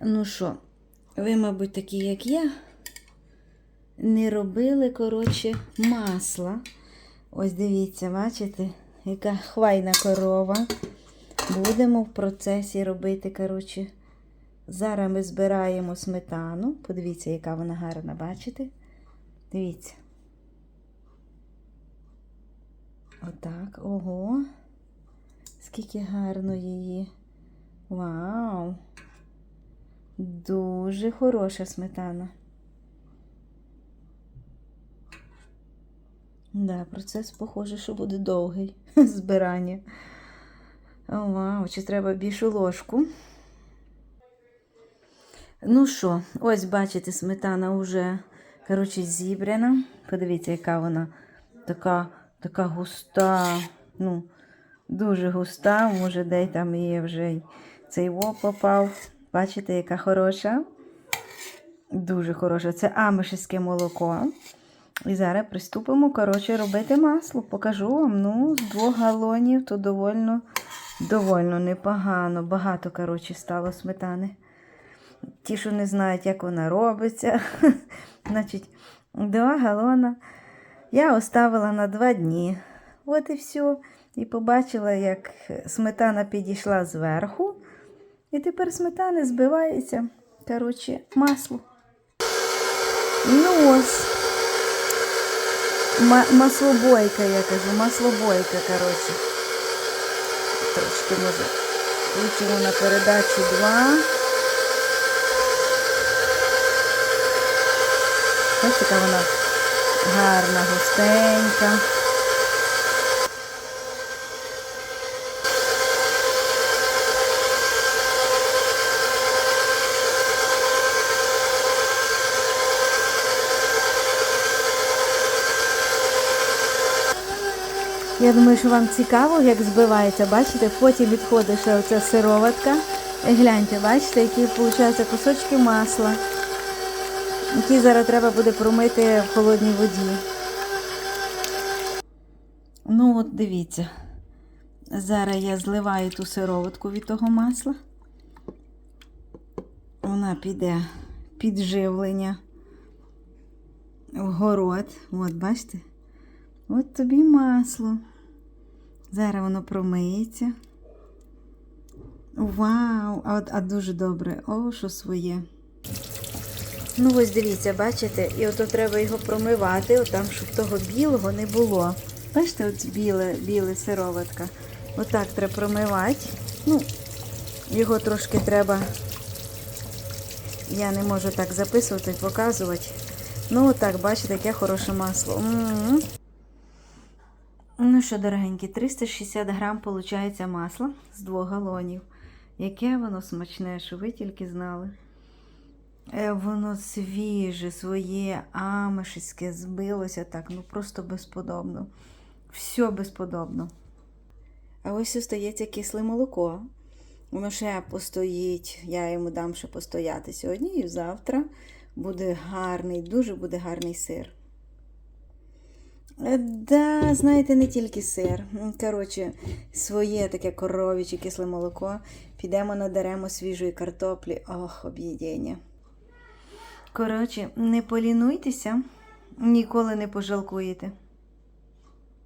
Ну що, ви, мабуть, такі, як я, не робили, коротше, масла. Ось дивіться, бачите, яка хвайна корова. Будемо в процесі робити, коротше. Зараз ми збираємо сметану. Подивіться, яка вона гарна, бачите? Дивіться. Отак, ого. Скільки гарно її. Вау! Дуже хороша сметана. Да, процес, похоже, що буде довгий збирання. Вау, чи треба більшу ложку? Ну що, ось бачите, сметана вже, коротше, зібрана. Подивіться, яка вона така, така густа. Ну, дуже густа. Може, де там є вже цей воп попав. Бачите, яка хороша. Дуже хороша. Це амишське молоко. І зараз приступимо, коротше, робити масло. Покажу вам. Ну, з двох галонів то довольно, довольно непогано. Багато, коротше, стало сметани. Ті, що не знають, як вона робиться. Значить, два галона я оставила на два дні. От і все. І побачила, як сметана підійшла зверху. І тепер сметани збивається, коротше, масло. Ну ось. Ма- маслобойка, я кажу, маслобойка, коротше. Трошки може включимо на передачу 2. Ось така вона гарна, густенька. Я думаю, що вам цікаво, як збивається. Бачите, потім відходить ще оця сироватка. Гляньте, бачите, які виходять кусочки масла, які зараз треба буде промити в холодній воді. Ну, от дивіться. Зараз я зливаю ту сироватку від того масла. Вона піде підживлення в город. От, бачите? От тобі масло. Зараз воно промиється. Вау! А, а дуже добре. О, що своє. Ну, ось дивіться, бачите, і ото треба його промивати, отам, щоб того білого не було. Бачите, от біле, біле сироватка. Отак треба промивати. Ну, його трошки треба. Я не можу так записувати, показувати. Ну, отак, бачите, яке хороше масло. М-м-м. Ну що, дорогенькі, 360 грам виходить масла з двох галонів. Яке воно смачне, що ви тільки знали. Е, Воно свіже, своє, амишське, збилося так, ну просто безподобно. Все безподобно. А ось остається кисле молоко. Воно ще постоїть, я йому дам ще постояти сьогодні і завтра буде гарний, дуже буде гарний сир. Е, Да, знаєте, не тільки сир. Коротше, своє таке коров'яче кисле молоко. Підемо надаремо свіжої картоплі. Ох, об'єднання. Коротше, не полінуйтеся, ніколи не пожалкуєте.